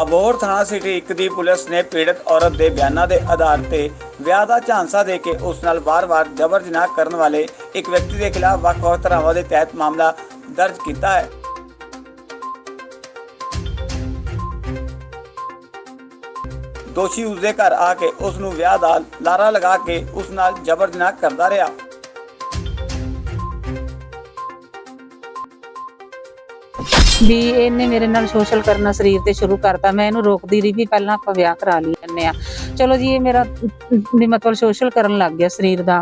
ਅਬੋਹਰ ਥਾਣਾ ਸਿਟੀ 1 ਦੀ ਪੁਲਿਸ ਨੇ ਪੀੜਤ ਔਰਤ ਦੇ ਬਿਆਨਾਂ ਦੇ ਆਧਾਰ ਤੇ ਵਿਆਹ ਦਾ ਝਾਂਸਾ ਦੇ ਕੇ ਉਸ ਨਾਲ ਵਾਰ-ਵਾਰ ਜ਼ਬਰ ਜਨਾਹ ਕਰਨ ਵਾਲੇ ਇੱਕ ਵਿਅਕਤੀ ਦੇ ਖਿਲਾਫ ਵੱਖ-ਵੱਖ ਧਾਰਾਵਾਂ ਦੇ ਤਹਿਤ ਮਾਮਲਾ ਦਰਜ ਕੀਤਾ ਹੈ। ਦੋਸ਼ੀ ਉਸ ਦੇ ਘਰ ਆ ਕੇ ਉਸ ਨੂੰ ਵਿਆਹ ਦਾ ਲਾਰਾ ਲਗਾ ਕੇ ਉਸ ਨਾਲ ਜ਼ਬਰ ਜਨਾਹ ਕਰਦਾ ਰਿਹਾ। ਵੀ ਇਹਨੇ ਮੇਰੇ ਨਾਲ ਸੋਸ਼ਲ ਕਰਨਾ ਸਰੀਰ ਤੇ ਸ਼ੁਰੂ ਕਰਤਾ। ਮੈਂ ਇਹਨੂੰ ਰੋਕਦੀ ਰਹੀ ਵੀ ਪਹਿਲਾਂ ਆਪਾਂ ਵਿਆਹ ਕਰਾ ਲਈ ਜੰਨੇ ਆ ਚਲੋ ਜੀ, ਇਹ ਮੇਰਾ ਵੀ ਮਤਲਬ ਸੋਸ਼ਲ ਕਰਨ ਲੱਗ ਗਿਆ ਸਰੀਰ ਦਾ।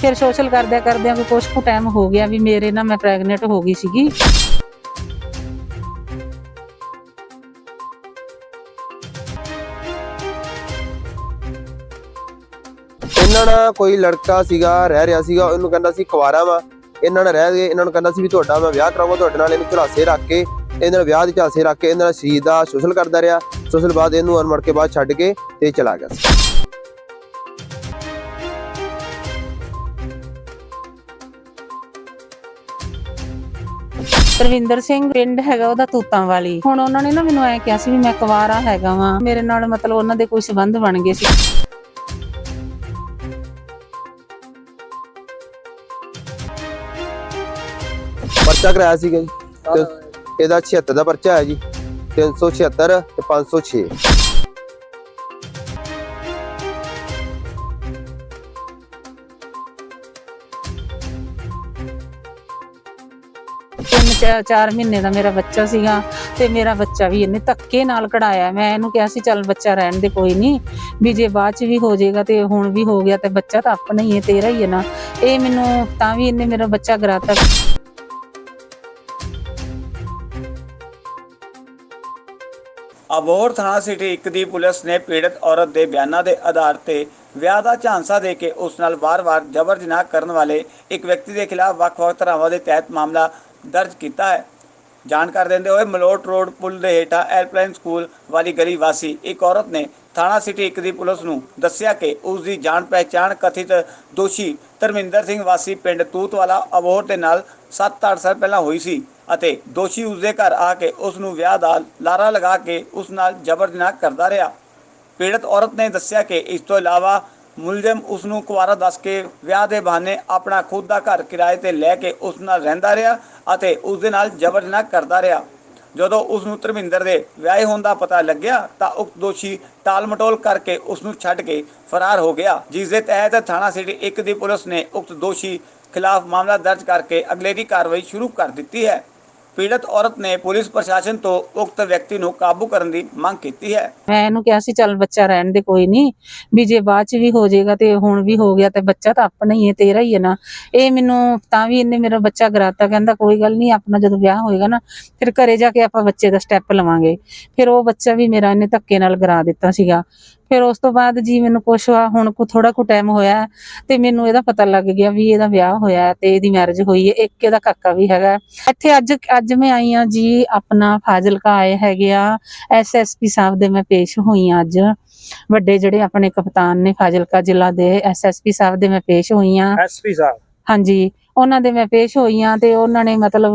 ਫਿਰ ਸੋਸ਼ਲ ਕਰਦਿਆਂ ਕਰਦਿਆਂ ਕੋਈ ਕੁਛ ਕੁ ਟਾਈਮ ਹੋ ਗਿਆ ਵੀ ਮੇਰੇ ਨਾਲ ਮੈਂ ਪ੍ਰੈਗਨੈਂਟ ਹੋ ਗਈ ਸੀਗੀ। ਇਹਨਾਂ ਨਾਲ ਕੋਈ ਲੜਕਾ ਸੀਗਾ, ਰਹਿ ਰਿਹਾ ਸੀਗਾ, ਉਹਨੂੰ ਕਹਿੰਦਾ ਸੀ ਕੁਵਾਰਾ ਵਾ। ਇਹਨਾਂ ਨਾਲ ਰਹਿ ਗਏ, ਇਹਨਾਂ ਨੂੰ ਕਹਿੰਦਾ ਸੀ ਵੀ ਤੁਹਾਡਾ ਮੈਂ ਵਿਆਹ ਕਰਾਉਂਗਾ ਤੁਹਾਡੇ ਨਾਲ ਇਹਨੂੰ ਝਲਾਸੇ ਰੱਖ ਕੇ ਇਹਨਾਂ ਨਾਲ ਵਿਆਹ ਦੇ ਝਾਸੇ ਰੱਖ ਕੇ ਇਹਨਾਂ ਨਾਲ ਸ਼ਰੀਰ ਦਾ ਸ਼ੋਸ਼ਲ ਕਰਦਾ ਰਿਹਾ। ਸ਼ੋਸ਼ਲ ਬਾਅਦ ਇਹਨੂੰ ਅਨਮੜ ਕੇ ਬਾਅਦ ਛੱਡ ਕੇ ਤੇ ਚਲਾ ਗਿਆ ਸੀ। ਤਰਵਿੰਦਰ ਸਿੰਘ ਪਿੰਡ ਹੈਗਾ ਉਹਦਾ ਤੂਤਾਂ ਵਾਲੀ। ਹੁਣ ਉਹਨਾਂ ਨੇ ਨਾ ਮੈਨੂੰ ਐ ਕਿਹਾ ਸੀ ਵੀ ਮੈਂ ਕੁਵਾਰਾ ਹੈਗਾ ਵਾਂ। ਮੇਰੇ ਨਾਲ ਮਤਲਬ ਉਹਨਾਂ ਦੇ ਕੋਈ ਸਬੰਧ ਬਣ ਗਏ ਸੀ। ਪਰਚਾ ਕਰਾਇਆ ਸੀਗਾ ਜੀ। ਤੇ ਇਹਦਾ 76 ਦਾ ਪਰਚਾ ਹੈ ਜੀ। 376 ਤੇ 506 ਤਿੰਨ ਚਾ- ਚਾਰ ਮਹੀਨੇ ਦਾ ਮੇਰਾ ਬੱਚਾ ਸੀਗਾ ਤੇ ਮੇਰਾ ਬੱਚਾ ਵੀ ਇਹਨੇ ਧੱਕੇ ਨਾਲ ਕਢਾਇਆ। ਮੈਂ ਇਹਨੂੰ ਕਿਹਾ ਸੀ ਚੱਲ ਬੱਚਾ ਰਹਿਣ ਦੇ ਕੋਈ ਨਹੀਂ ਵੀ ਜੇ ਬਾਅਦ ਚ ਵੀ ਹੋ ਜਾਏਗਾ ਤੇ ਹੁਣ ਵੀ ਹੋ ਗਿਆ ਤੇ ਬੱਚਾ ਤਾਂ ਆਪਣਾ ਹੀ ਹੈ ਤੇਰਾ ਹੀ ਹੈ ਨਾ। ਇਹ ਮੈਨੂੰ ਤਾਂ ਵੀ ਇਹਨੇ ਮੇਰਾ ਬੱਚਾ ਗਰਾਤਾ ਅਬੋਹਰ ਥਾਣਾ ਸਿਟੀ 1 ਦੀ ਪੁਲਿਸ ਨੇ ਪੀੜਤ ਔਰਤ ਦੇ ਬਿਆਨਾਂ ਦੇ ਆਧਾਰ ਤੇ ਵਿਆਹ ਦਾ ਝਾਂਸਾ ਦੇ ਕੇ ਉਸ ਨਾਲ ਵਾਰ-ਵਾਰ ਜ਼ਬਰ ਜਨਾਹ ਕਰਨ ਵਾਲੇ ਇੱਕ ਵਿਅਕਤੀ ਦੇ ਖਿਲਾਫ ਵੱਖ-ਵੱਖ ਧਾਰਾਵਾਂ ਦੇ ਤਹਿਤ ਮਾਮਲਾ ਦਰਜ ਕੀਤਾ ਹੈ। ਜਾਣਕਾਰੀ ਦਿੰਦੇ ਹੋਏ ਮਲੋਟ ਰੋਡ ਪੁਲ ਦੇ ਹੇਠਾਂ ਐਲਪਲਾਈਨ ਸਕੂਲ ਵਾਲੀ ਗਲੀ ਵਾਸੀ ਇੱਕ ਔਰਤ ਨੇ ਥਾਣਾ ਸਿਟੀ 1 ਦੀ ਪੁਲਿਸ ਨੂੰ ਦੱਸਿਆ ਕਿ ਉਸ ਦੀ ਜਾਣ ਪਹਿਚਾਣ ਕਥਿਤ ਦੋਸ਼ੀ ਧਰਮਿੰਦਰ ਸਿੰਘ ਵਾਸੀ ਪਿੰਡ ਤੂਤਵਾਲਾ ਅਬੋਹਰ ਦੇ ਨਾਲ 7-8 ਸਾਲ ਪਹਿਲਾਂ ਹੋਈ ਸੀ। ਅਤੇ ਦੋਸ਼ੀ ਉਸਦੇ ਘਰ ਆ ਕੇ ਉਸ ਨੂੰ ਵਿਆਹ ਦਾ ਲਾਰਾ ਲਗਾ ਕੇ ਉਸ ਨਾਲ ਜ਼ਬਰ ਜਨਾਹ ਕਰਦਾ ਰਿਹਾ। ਪੀੜਤ ਔਰਤ ਨੇ ਦੱਸਿਆ ਕਿ ਇਸ ਤੋਂ ਇਲਾਵਾ ਮੁਲਜ਼ਮ ਉਸ ਨੂੰ ਕੁਵਾਰਾ ਦੱਸ ਕੇ ਵਿਆਹ ਦੇ ਬਹਾਨੇ ਆਪਣਾ ਖੁਦ ਦਾ ਘਰ ਕਿਰਾਏ ਤੇ ਲੈ ਕੇ ਉਸ ਨਾਲ ਰਹਿੰਦਾ ਰਿਹਾ ਅਤੇ ਉਸ ਦੇ ਨਾਲ ਜ਼ਬਰ ਜਨਾਹ ਕਰਦਾ ਰਿਹਾ। ਜਦੋਂ ਉਸ ਨੂੰ ਧਰਮਿੰਦਰ ਦੇ ਵਿਆਹੇ ਹੋਣ ਦਾ ਪਤਾ ਲੱਗਿਆ ਤਾਂ ਉਕਤ ਦੋਸ਼ੀ ਟਾਲ-ਮਟੋਲ ਕਰਕੇ ਉਸ ਨੂੰ ਛੱਡ ਕੇ ਫਰਾਰ ਹੋ ਗਿਆ, ਜਿਸ ਦੇ ਤਹਿਤ ਥਾਣਾ ਸਿਟੀ 1 ਦੀ ਪੁਲਿਸ ਨੇ ਉਕਤ ਦੋਸ਼ੀ ਖਿਲਾਫ ਮਾਮਲਾ ਦਰਜ ਕਰਕੇ ਅਗਲੇਰੀ ਕਾਰਵਾਈ ਸ਼ੁਰੂ ਕਰ ਦਿੱਤੀ ਹੈ। ਪੀੜਤ ਔਰਤ ਨੇ ਪੁਲਿਸ ਪ੍ਰਸ਼ਾਸਨ ਤੋਂ ਉਕਤ ਵਿਅਕਤੀ ਨੂੰ ਕਾਬੂ ਕਰਨ ਦੀ ਮੰਗ ਕੀਤੀ ਹੈ। ਮੈਂ ਇਹਨੂੰ ਕਿਹਾ ਸੀ, ਚੱਲ ਬੱਚਾ ਰਹਿਣ ਦੇ, ਕੋਈ ਨਹੀਂ। ਵੀ ਜੇ ਬਾਅਦ ਚ ਵੀ ਹੋ ਜਾਏਗਾ ਤੇ ਹੁਣ ਵੀ ਹੋ ਗਿਆ ਤੇ ਬੱਚਾ ਤਾਂ ਆਪਣਾ ਹੀ ਹੈ, ਤੇਰਾ ਹੀ ਹੈ ਨਾ। ਇਹ ਮੈਨੂੰ ਤਾਂ ਵੀ ਇਹਨੇ ਮੇਰਾ ਬੱਚਾ ਗਰਾਤਾ, ਕਹਿੰਦਾ ਕੋਈ ਗੱਲ ਨਹੀਂ, ਆਪਣਾ ਜਦੋਂ ਵਿਆਹ ਹੋਏਗਾ ਨਾ, ਫਿਰ ਘਰੇ ਜਾ ਕੇ ਆਪਾਂ ਬੱਚੇ ਦਾ ਸਟੈਪ ਲਵਾਂਗੇ। ਫਿਰ ਉਹ ਬੱਚਾ ਵੀ ਮੇਰਾ ਇਹਨੇ ਧੱਕੇ ਨਾਲ ਗਰਾ ਦਿੱਤਾ ਸੀਗਾ। ਫਿਰ ਉਸ ਤੋਂ ਬਾਅਦ ਜੀ ਮੈਨੂੰ ਕੁਛ ਆ ਹੁਣ ਕੋ ਥੋੜਾ ਕੁ ਟਾਈਮ ਹੋਇਆ ਤੇ ਮੈਨੂੰ ਇਹਦਾ ਪਤਾ ਲੱਗ ਗਿਆ ਵੀ ਇਹਦਾ ਵਿਆਹ ਹੋਇਆ ਤੇ ਇਹਦੀ ਮੈਰਿਜ ਹੋਈ ਹੈ ਇੱਕ ਇਹਦਾ ਕਾਕਾ ਵੀ ਹੈਗਾ ਇੱਥੇ ਅੱਜ ਅੱਜ ਮੈਂ ਆਈ ਆ ਜੀ ਆਪਣਾ ਫਾਜ਼ਿਲਕਾ ਆਏ ਹੈਗੇ ਆ ਐਸਐਸਪੀ ਸਾਹਿਬ ਦੇ ਮੈਂ ਪੇਸ਼ ਹੋਈ ਆ ਅੱਜ। ਵੱਡੇ ਜਿਹੜੇ ਆਪਣੇ ਕਪਤਾਨ ਨੇ ਫਾਜ਼ਿਲਕਾ ਜ਼ਿਲ੍ਹਾ ਦੇ ਐਸਐਸਪੀ ਸਾਹਿਬ ਦੇ ਮੈਂ ਪੇਸ਼ ਹੋਈ ਆ ਐਸਪੀ ਸਾਹਿਬ? ਹਾਂਜੀ। ਉਹਨਾਂ ਦੇ ਮੈਂ ਪੇਸ਼ ਹੋਈ ਆ ਤੇ ਉਹਨਾਂ ਨੇ ਮਤਲਬ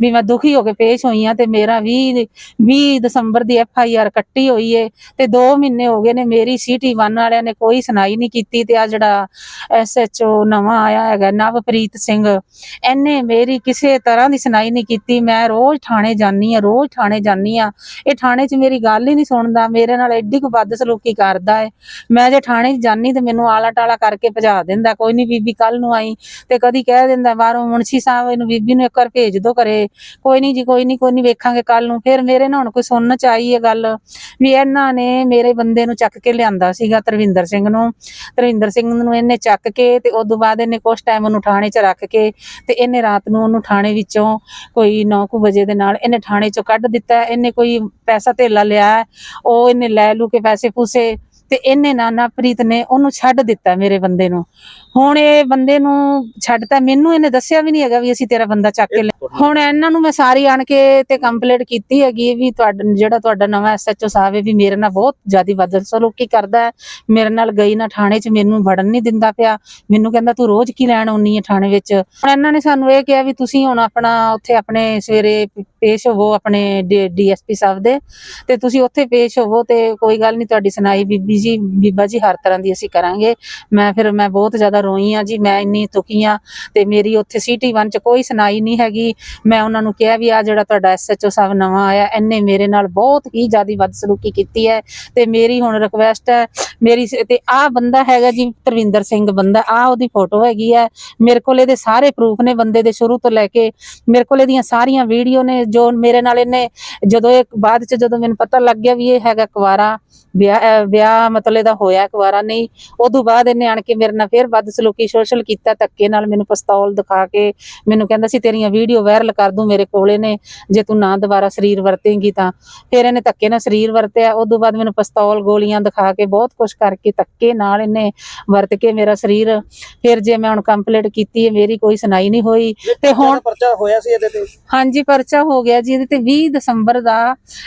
ਵੀ ਮੈਂ ਦੁਖੀ ਹੋ ਕੇ ਪੇਸ਼ ਹੋਈ ਆ ਤੇ ਮੇਰਾ 20 20 ਦਸੰਬਰ ਦੀ ਐਫ ਆਈ ਆਰ ਕੱਟੀ ਹੋਈ ਏ ਤੇ 2 ਮਹੀਨੇ ਹੋ ਗਏ ਨੇ ਮੇਰੀ ਸਿਟੀ 1 ਵਾਲਿਆਂ ਨੇ ਕੋਈ ਸੁਣਾਈ ਨਹੀਂ ਕੀਤੀ ਤੇ ਆ ਜਿਹੜਾ ਐਸ ਐਚ ਓ ਨਵਾਂ ਆਇਆ ਹੈਗਾ ਨਵਪ੍ਰੀਤ ਸਿੰਘ, ਇਹਨੇ ਮੇਰੀ ਕਿਸੇ ਤਰ੍ਹਾਂ ਦੀ ਸੁਣਾਈ ਨਹੀਂ ਕੀਤੀ। ਮੈਂ ਰੋਜ਼ ਥਾਣੇ ਜਾਨੀ ਆ, ਰੋਜ਼ ਥਾਣੇ ਜਾਨੀ ਆ। ਇਹ ਥਾਣੇ 'ਚ ਮੇਰੀ ਗੱਲ ਹੀ ਨਹੀਂ ਸੁਣਦਾ, ਮੇਰੇ ਨਾਲ ਐਡੀ ਕੁ ਬਦਸਲੂਕੀ ਕਰਦਾ ਏ। ਮੈਂ ਜੇ ਥਾਣੇ 'ਚ ਜਾਨੀ ਤੇ ਮੈਨੂੰ ਆਲਾ ਟਾਲਾ ਕਰਕੇ ਭਜਾ ਦਿੰਦਾ, ਕੋਈ ਨਹੀਂ ਬੀਬੀ ਕੱਲ ਨੂੰ ਆਈ ਤੇ ਕਦੀ ਕਹਿ ਦਿੰਦਾ, ਬਾਹਰੋਂ ਮੁਨਸ਼ੀ ਸਾਹਿਬ ਇਹਨੂੰ ਬੀਬੀ ਨੂੰ ਇੱਕ ਵਾਰ ਭੇਜ ਦੋ ਘਰੇ। ਕੋਈ ਨਹੀਂ ਜੀ, ਕੋਈ ਨਹੀਂ ਕੋਈ ਨਹੀਂ ਵੇਖਾਂਗੇ ਕੱਲ ਨੂੰ। ਫਿਰ ਮੇਰੇ ਨਾਲ ਹੁਣ ਕੋਈ ਸੁਣਨ ਚ ਆਈ ਹੈ ਗੱਲ ਵੀ ਇਹਨਾਂ ਨੇ ਮੇਰੇ ਬੰਦੇ ਨੂੰ ਚੱਕ ਕੇ ਲਿਆਂਦਾ ਸੀਗਾ ਤਰਵਿੰਦਰ ਸਿੰਘ ਨੂੰ। ਤਰਵਿੰਦਰ ਸਿੰਘ ਨੂੰ ਇਹਨੇ ਚੱਕ ਕੇ ਤੇ ਉਸ ਤੋਂ ਬਾਅਦ ਇਹਨੇ ਕੁਛ ਟਾਈਮ ਉਹਨੂੰ ਥਾਣੇ 'ਚ ਰੱਖ ਕੇ ਤੇ ਇਹਨੇ ਰਾਤ ਨੂੰ ਉਹਨੂੰ ਥਾਣੇ ਵਿੱਚੋਂ ਕੋਈ 9:00 ਵਜੇ ਦੇ ਨਾਲ ਇਹਨੇ ਥਾਣੇ 'ਚੋਂ ਕੱਢ ਦਿੱਤਾ। ਇਹਨੇ ਕੋਈ ਪੈਸਾ ਧੇਲਾ ਲਿਆ, ਉਹ ਇਹਨੇ ਲੈ ਲੂ ਕੇ ਪੈਸੇ ਪੂਸੇ ਤੇ ਇਹਨੇ ਨਾਨਾਪ੍ਰੀਤ ਨੇ ਉਹਨੂੰ ਛੱਡ ਦਿੱਤਾ ਮੇਰੇ ਬੰਦੇ ਨੂੰ। ਹੁਣ ਇਹ ਬੰਦੇ ਨੂੰ ਛੱਡਤਾ ਮੈਨੂੰ ਇਹਨੇ ਦੱਸਿਆ ਵੀ ਨਹੀਂ ਹੈਗਾ ਵੀ ਅਸੀਂ ਤੇਰਾ ਬੰਦਾ ਚੱਕ ਕੇ ਲੈ ਹੁਣ ਇਹਨਾਂ ਨੂੰ ਮੈਂ ਸਾਰੀ ਆਣ ਕੇ ਤੇ ਕੰਪਲੀਟ ਕੀਤੀ ਹੈਗੀ ਵੀ ਤੁਹਾਡਾ ਜਿਹੜਾ ਤੁਹਾਡਾ ਨਵਾਂ ਐਸਐਚਓ ਸਾਹਿਬ ਹੈ ਵੀ ਮੇਰੇ ਨਾਲ ਬਹੁਤ ਜ਼ਿਆਦੀ ਬਦਲ ਸਲੂਕੀ ਕਰਦਾ ਹੈ ਮੇਰੇ ਨਾਲ ਗਈ ਨਾ ਥਾਣੇ 'ਚ ਮੈਨੂੰ ਵੜਨ ਨਹੀਂ ਦਿੰਦਾ ਪਿਆ। ਮੈਨੂੰ ਕਹਿੰਦਾ ਤੂੰ ਰੋਜ਼ ਕੀ ਲੈਣ ਆਉਣੀ ਹੈ ਥਾਣੇ ਵਿੱਚ? ਹੁਣ ਇਹਨਾਂ ਨੇ ਸਾਨੂੰ ਇਹ ਕਿਹਾ ਵੀ ਤੁਸੀਂ ਹੁਣ ਆਪਣਾ ਉੱਥੇ ਆਪਣੇ ਸਵੇਰੇ ਪ- ਪੇਸ਼ ਹੋਵੋ ਆਪਣੇ ਡੀਐਸਪੀ ਸਾਹਿਬ ਦੇ ਤੇ ਤੁਸੀਂ ਉੱਥੇ ਪੇਸ਼ ਹੋਵੋ ਤੇ ਕੋਈ ਗੱਲ ਨਹੀਂ ਤੁਹਾਡੀ ਸੁਣਾਈ ਬੀਬੀ ਜੀ, ਬੀਬਾ ਜੀ, ਹਰ ਤਰ੍ਹਾਂ ਦੀ ਅਸੀਂ ਕਰਾਂਗੇ। ਮੈਂ ਫਿਰ, ਮੈਂ ਬਹੁਤ ਜ਼ਿਆਦਾ ਰੋਈ ਆ ਜੀ, ਮੈਂ ਇੰਨੀ ਦੁਖੀ ਆ ਤੇ ਮੇਰੀ ਉੱਥੇ ਸਿਟੀ 1 ਚ ਕੋਈ ਸੁਣਾਈ ਨਹੀਂ ਹੈਗੀ। ਮੈਂ ਉਹਨਾਂ ਨੂੰ ਕਿਹਾ ਵੀ ਆ ਜਿਹੜਾ ਤੁਹਾਡਾ ਐਸਐਚਓ ਸਾਹਿਬ ਨਵਾਂ ਆਇਆ ਇਹਨੇ ਮੇਰੇ ਨਾਲ ਬਹੁਤ ਹੀ ਜ਼ਿਆਦੀ ਬਦਸਲੂਕੀ ਕੀਤੀ ਹੈ ਤੇ ਮੇਰੀ ਹੁਣ ਰਿਕਵੈਸਟ ਹੈ, ਮੇਰੀ ਤੇ ਆ ਬੰਦਾ ਹੈਗਾ ਜੀ ਤਰਵਿੰਦਰ ਸਿੰਘ ਬੰਦਾ ਆ ਉਹਦੀ ਫੋਟੋ ਹੈਗੀ ਹੈ। ਮੇਰੇ ਕੋਲ ਇਹਦੇ ਸਾਰੇ ਪ੍ਰੂਫ ਨੇ ਬੰਦੇ ਦੇ ਸ਼ੁਰੂ ਤੋਂ ਲੈ ਕੇ, ਮੇਰੇ ਕੋਲ ਇਹਦੀਆਂ ਸਾਰੀਆਂ ਵੀਡੀਓ ਨੇ ਜੋ ਮੇਰੇ ਨਾਲ ਇਹਨੇ ਜਦੋਂ ਇਹ, ਬਾਅਦ ਚ ਜਦੋਂ ਮੈਨੂੰ ਪਤਾ ਲੱਗ ਗਿਆ ਵੀ ਇਹ ਹੈਗਾ ਕੁਵਾਰਾ ਵਿਆਹ ਵਿਆਹ ਮਤਲਬ ਇਹਦਾ ਹੋਇਆ ਕੁਵਾਰਾ ਨਹੀਂ ਉਦੋਂ ਬਾਅਦ ਇਹਨੇ ਆਣ ਕੇ ਮੇਰੇ ਨਾਲ ਫਿਰ ਬਦਸਲੂਕੀ ਸੋਸ਼ਲ ਕੀਤਾ ਧੱਕੇ ਨਾਲ ਮੈਨੂੰ ਪਿਸਤੌਲ ਦਿਖਾ ਕੇ ਮੈਨੂੰ ਕਹਿੰਦਾ ਸੀ ਤੇਰੀਆਂ ਵੀਡੀਓ ਵਾਇਰਲ ਕਰ ਦੂੰ ਮੇਰੇ ਕੋਲੇ ਨੇ ਜੇ ਤੂੰ ਨਾ ਦੁਬਾਰਾ ਸਰੀਰ ਵਰਤੇਂਗੀ ਤਾਂ। ਫਿਰ ਇਹਨੇ ਧੱਕੇ ਨਾਲ ਸਰੀਰ ਵਰਤਿਆ ਉਦੋਂ ਬਾਅਦ ਮੈਨੂੰ ਪਿਸਤੌਲ ਗੋਲੀਆਂ ਦਿਖਾ ਕੇ ਬਹੁਤ ਕੁਝ ਕਰਕੇ ਧੱਕੇ ਨਾਲ ਇਹਨੇ ਵਰਤ ਕੇ ਮੇਰਾ ਸਰੀਰ। ਫਿਰ ਜੇ ਮੈਂ ਹੁਣ ਕੰਪਲੀਟ ਕੀਤੀ ਹੈ ਮੇਰੀ ਕੋਈ ਸੁਣਾਈ ਨਹੀਂ ਹੋਈ। ਤੇ ਹੁਣ ਪਰਚਾ ਹੋਇਆ ਸੀ ਇਹਦੇ ਤੇ। ਹਾਂਜੀ ਪਰਚਾ ਹੋ ਗਿਆ ਜੀ ਇਹਦੇ ਤੇ 20 ਦਸੰਬਰ ਦਾ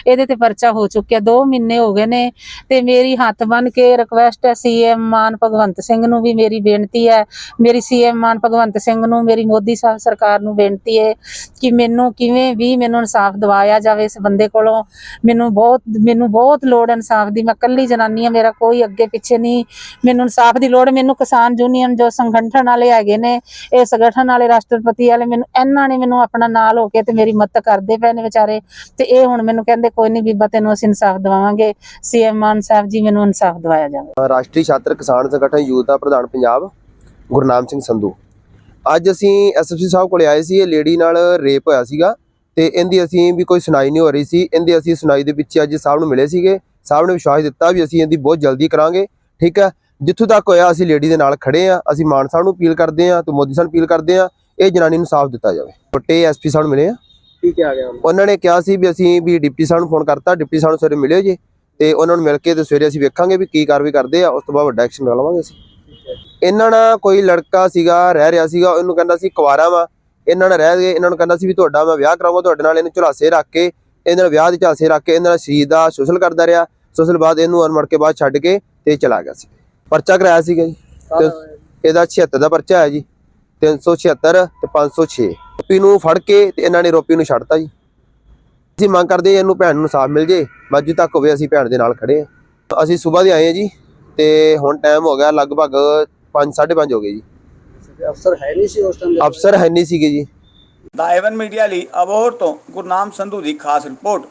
ਇਹਦੇ ਤੇ ਪਰਚਾ ਹੋ ਚੁੱਕਿਆ 2 ਮਹੀਨੇ ਹੋ ਗਏ ਨੇ। ਤੇ ਮੇਰੀ ਹੱਥ ਬੰਨ ਕੇ ਰਿਕਵੈਸਟ ਹੈ ਸੀਐਮ ਮਾਨ ਭਗਵੰਤ ਸਿੰਘ ਨੂੰ ਵੀ ਮੇਰੀ ਬੇਨਤੀ ਹੈ। ਮੇਰੀ ਸੀਐਮ ਮਾਨ ਭਗਵੰਤ ਸਿੰਘ ਨੂੰ, ਮੇਰੀ ਮੋਦੀ ਸਾਹਿਬ ਸਰਕਾਰ ਨੂੰ ਬੇਨਤੀ ਹੈ ਕਿ ਮੈਨੂੰ ਕਿਵੇਂ ਵੀ ਮੈਨੂੰ ਇਨਸਾਫ ਦਿਵਾਇਆ ਜਾਵੇ ਇਸ ਬੰਦੇ ਕੋਲੋਂ। ਮੈਨੂੰ ਬਹੁਤ ਮੈਨੂੰ ਬਹੁਤ ਲੋੜ ਇਨਸਾਫ ਦੀ। ਮੈਂ ਇਕੱਲੀ ਜਨਾਨੀ ਆ ਮੇਰਾ ਕੋਈ ਅੱਗੇ ਪਿੱਛੇ ਨਹੀਂ। ਮੈਨੂੰ ਇਨਸਾਫ ਦੀ ਲੋੜ ਮੈਨੂੰ ਕਿਸਾਨ ਯੂਨੀਅਨ ਜੋ ਸੰਗਠਨ ਵਾਲੇ ਹੈਗੇ ਨੇ, ਇਹ ਸੰਗਠਨ ਵਾਲੇ ਰਾਸ਼ਟਰਪਤੀ ਵਾਲੇ ਮੈਨੂੰ ਇਹਨਾਂ ਨੇ ਮੈਨੂੰ ਆਪਣਾ ਨਾਲ ਹੋ ਕੇ ਤੇ ਮੇਰੀ ਮਦਦ ਕਰਦੇ ਪਏ ਨੇ ਵਿਚਾਰੇ। ਤੇ ਇਹ ਹੁਣ ਮੈਨੂੰ ਕਹਿੰਦੇ, ਕੋਈ ਨਹੀਂ ਬੀਬਾ, ਤੈਨੂੰ ਅਸੀਂ ਇਨਸਾਫ ਦਿਵਾਵਾਂਗੇ। ਸੀਐਮ ਮਾਨ ਸਾਹਿਬ ਜੀ ਮੈਨੂੰ ਇਨਸਾਫ ਦਿਵਾਇਆ ਜਾਵੇ। ਰਾਸ਼ਟਰੀ ਛਾਤਰ ਕਿਸਾਨ ਸੰਗਠਨ ਯੂਥ ਦਾ ਪ੍ਰਧਾਨ ਪੰਜਾਬ ਗੁਰਨਾਮ ਸਿੰਘ ਸੰਧੂ। ਅੱਜ ਅਸੀਂ ਐਸਐਫਸੀ ਸਾਹਿਬ ਕੋਲੇ ਆਏ ਸੀ ਇਹ ਲੇਡੀ ਨਾਲ ਰੇਪ ਹੋਇਆ ਸੀਗਾ ਤੇ ਇਹਦੀ ਅਸੀਂ ਵੀ ਕੋਈ ਸੁਣਾਈ ਨਹੀਂ ਹੋ ਰਹੀ ਸੀ। ਇਹਦੀ ਅਸੀਂ ਸੁਣਾਈ ਦੇ ਪਿੱਛੇ ਅੱਜ ਸਾਹਿਬ ਨੂੰ ਮਿਲੇ ਸੀਗੇ। ਸਾਹਿਬ ਨੇ ਵਿਸ਼ਵਾਸ ਦਿੱਤਾ ਵੀ ਅਸੀਂ ਇਹਦੀ ਬਹੁਤ ਜਲਦੀ ਕਰਾਂਗੇ ਠੀਕ ਹੈ? ਜਿੱਥੋਂ ਤੱਕ ਹੋਇਆ ਅਸੀਂ ਲੇਡੀ ਦੇ ਨਾਲ ਖੜੇ ਆ ਅਸੀਂ ਮਾਨ ਸਾਹਿਬ ਨੂੰ ਅਪੀਲ ਕਰਦੇ ਆ ਤੇ ਮੋਦੀ ਸਾਹਿਬ ਨੂੰ ਅਪੀਲ ਕਰਦੇ ਆ ਇਹ ਜਨਾਨੀ ਨੂੰ ਸਾਫ਼ ਦਿੱਤਾ ਜਾਵੇ। ਛੋਟੇ ਐਸਪੀ ਸਾਹਿਬ ਨੂੰ ਮਿਲੇ ਆ ਕੀ ਕਿਹਾ ਗਿਆ ਉਹਨੂੰ? ਉਹਨਾਂ ਨੇ ਕਿਹਾ ਸੀ ਵੀ ਅਸੀਂ ਵੀ ਡਿਪਟੀ ਸਾਹਿਬ ਨੂੰ ਫੋਨ ਕਰਤਾ ਡਿਪਟੀ ਸਾਹਿਬ ਨੂੰ ਸਵੇਰੇ ਮਿਲਿਓ ਜੀ। ਤੇ ਉਹਨਾਂ ਨੂੰ ਮਿਲ ਕੇ ਤੇ ਸਵੇਰੇ ਅਸੀਂ ਵੇਖਾਂਗੇ ਵੀ ਕੀ ਕਾਰਵਾਈ ਕਰਦੇ ਆ ਉਸ ਤੋਂ ਬਾਅਦ ਵੱਡਾ ਐਕਸ਼ਨ ਲਵਾਂਗੇ ਅਸੀਂ। ਇਹਨਾਂ ਨਾਲ ਕੋਈ ਲੜਕਾ ਸੀਗਾ ਰਹਿ ਰਿਹਾ ਸੀਗਾ ਉਹਨੂੰ ਕਹਿੰਦਾ ਸੀ ਕੁਵਾਰਾ ਵਾ। ਇਹਨਾਂ ਨਾਲ ਰਹਿ ਗਏ ਇਹਨਾਂ ਨੂੰ ਕਹਿੰਦਾ ਸੀ ਵੀ ਤੁਹਾਡਾ ਮੈਂ ਵਿਆਹ ਕਰਾਉਂਗਾ ਤੁਹਾਡੇ ਨਾਲ ਇਹਨੂੰ ਝੁਲਾਸੇ ਰੱਖ ਕੇ ਇਹਨਾਂ ਨਾਲ ਵਿਆਹ ਦੇ ਝਾਸੇ ਰੱਖ ਕੇ ਇਹਨਾਂ ਨਾਲ ਸ਼ਹੀਦ ਦਾ ਸੋਸ਼ਲ ਕਰਦਾ ਰਿਹਾ। ਸੋਸ਼ਲ ਬਾਅਦ ਇਹਨੂੰ ਅਨਮੜ ਕੇ ਬਾਅਦ ਛੱਡ ਕੇ ਤੇ ਚਲਾ ਗਿਆ ਸੀ। ਪਰਚਾ ਕਰਾਇਆ ਸੀਗਾ ਜੀ। ਤੇ ਇਹਦਾ 76 ਦਾ ਪਰਚਾ ਹੈ ਜੀ। 376 ਤੇ 506 ਰੋਪੀ ਨੂੰ ਫੜ ਕੇ ਤੇ ਇਹਨਾਂ ਨੇ ਰੋਪੀ ਨੂੰ ਛੱਡਤਾ ਜੀ। ਅਸੀਂ ਮੰਗ ਕਰਦੇ ਇਹਨੂੰ ਭੈਣ ਨੂੰ ਇਨਸਾਫ ਮਿਲ ਜੇ ਮੱਝ ਤੱਕ ਹੋਵੇ ਅਸੀਂ ਭੈਣ ਦੇ ਨਾਲ ਖੜੇ ਹਾਂ। ਅਸੀਂ ਸਵੇਰ ਦੇ ਆਏ ਹਾਂ ਜੀ ਤੇ ਹੁਣ ਟਾਈਮ ਹੋ ਗਿਆ ਲਗਭਗ 5 5:30 ਹੋ ਗਏ ਜੀ। ਅਫਸਰ ਹੈ ਨਹੀਂ ਸੀ ਉਸ ਟਾਈਮ ਅਫਸਰ ਹੈ ਨਹੀਂ ਸੀਗੇ ਜੀ। ਦਾ ਐਵਨ ਮੀਡੀਆ ਲਈ ਅਬੋਹਰ ਤੋਂ ਗੁਰਨਾਮ ਸੰਧੂ ਦੀ ਖਾਸ ਰਿਪੋਰਟ।